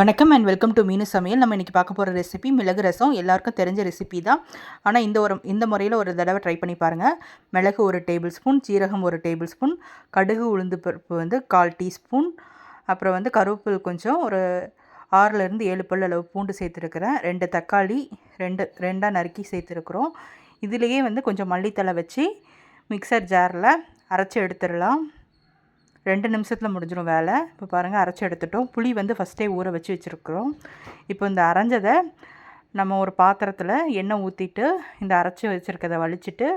வணக்கம் and welcome to மீனு சமையல். நம்ம இன்றைக்கி பார்க்க போகிற ரெசிபி மிளகு ரசம். எல்லாருக்கும் தெரிஞ்ச ரெசிபி தான். ஆனால் இந்த ஒரு இந்த முறையில் ஒரு தடவை ட்ரை பண்ணி பாருங்கள் மிளகு ஒரு டேபிள் ஸ்பூன் சீரகம் ஒரு டேபிள் ஸ்பூன் கடுகு உளுந்து பருப்பு வந்து கால் டீஸ்பூன் அப்புறம் வந்து கருவேப்பில் கொஞ்சம் ஒரு ஆறுலேருந்து ஏழு பல் அளவு பூண்டு சேர்த்துருக்குறேன். ரெண்டு தக்காளி ரெண்டு ரெண்டாக நறுக்கி சேர்த்துருக்குறோம். இதுலேயே வந்து கொஞ்சம் மல்லித்தலை வச்சு மிக்சர் ஜாரில் அரைச்சி எடுத்துடலாம். ரெண்டு நிமிஷத்தில் முடிஞ்சிடும் வேலை. இப்போ பாருங்கள் அரைச்சி எடுத்துட்டோம். புளி வந்து ஃபஸ்ட்டே ஊற வச்சு வச்சுருக்குறோம். இப்போ இந்த அரைஞ்சதை நம்ம ஒரு பாத்திரத்தில் எண்ணெய் ஊற்றிட்டு இந்த அரைச்சி வச்சுருக்கதை வலிச்சிட்டு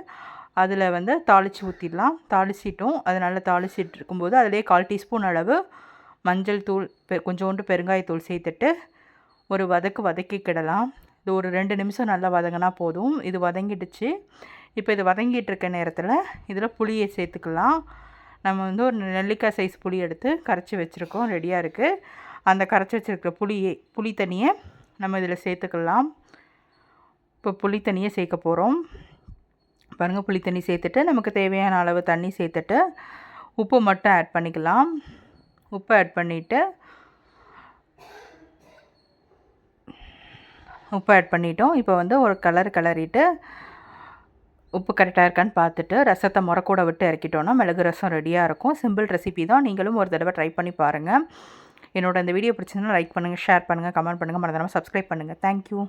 அதில் வந்து தாளித்து ஊற்றிடலாம் தாளிச்சிட்டோம். அது நல்லா தாளிச்சிட்டு இருக்கும்போது அதிலே கால் டீஸ்பூன் அளவு மஞ்சள் தூள் பெ கொஞ்சோண்டு பெருங்காயத்தூள் சேர்த்துட்டு ஒரு வதக்கு வதக்கிக்கிடலாம் இது ஒரு ரெண்டு நிமிஷம் நல்லா வதங்கினா போதும். இது வதங்கிடுச்சு. இப்போ இது வதங்கிட்டு இருக்க நேரத்தில் இதில் புளியை சேர்த்துக்கலாம். நம்ம வந்து ஒரு நெல்லிக்காய் சைஸ் புளி எடுத்து கரைச்சி வச்சுருக்கோம். ரெடியாக இருக்குது அந்த கரைச்சி வச்சுருக்க புளியை புளி தண்ணியை நம்ம இதில் சேர்த்துக்கலாம். இப்போ புளி தண்ணியை சேர்க்க போகிறோம் பாருங்கள் புளி தண்ணி சேர்த்துட்டு நமக்கு தேவையான அளவு தண்ணி சேர்த்துட்டு உப்பு மட்டும் ஆட் பண்ணிக்கலாம். உப்பு ஆட் பண்ணிவிட்டு உப்பு ஆட் பண்ணிட்டோம். இப்போ வந்து ஒரு கலர் கலரிட்டு உப்பு கரெக்டாக இருக்கான்னு பார்த்துட்டு ரசத்தை முறக்கூட விட்டு இறக்கிட்டோன்னா மிளகு ரசம் ரெடியாக இருக்கும். சிம்பிள் ரெசிபி தான். நீங்களும் ஒரு தடவை ட்ரை பண்ணி பாருங்கள் என்னோட இந்த வீடியோ பிடிச்சிருந்தா லைக் பண்ணுங்கள் ஷேர் பண்ணுங்கள் கமெண்ட் பண்ணுங்கள் மறந்துடாமல் சப்ஸ்கிரைப் பண்ணுங்கள் தேங்க்யூ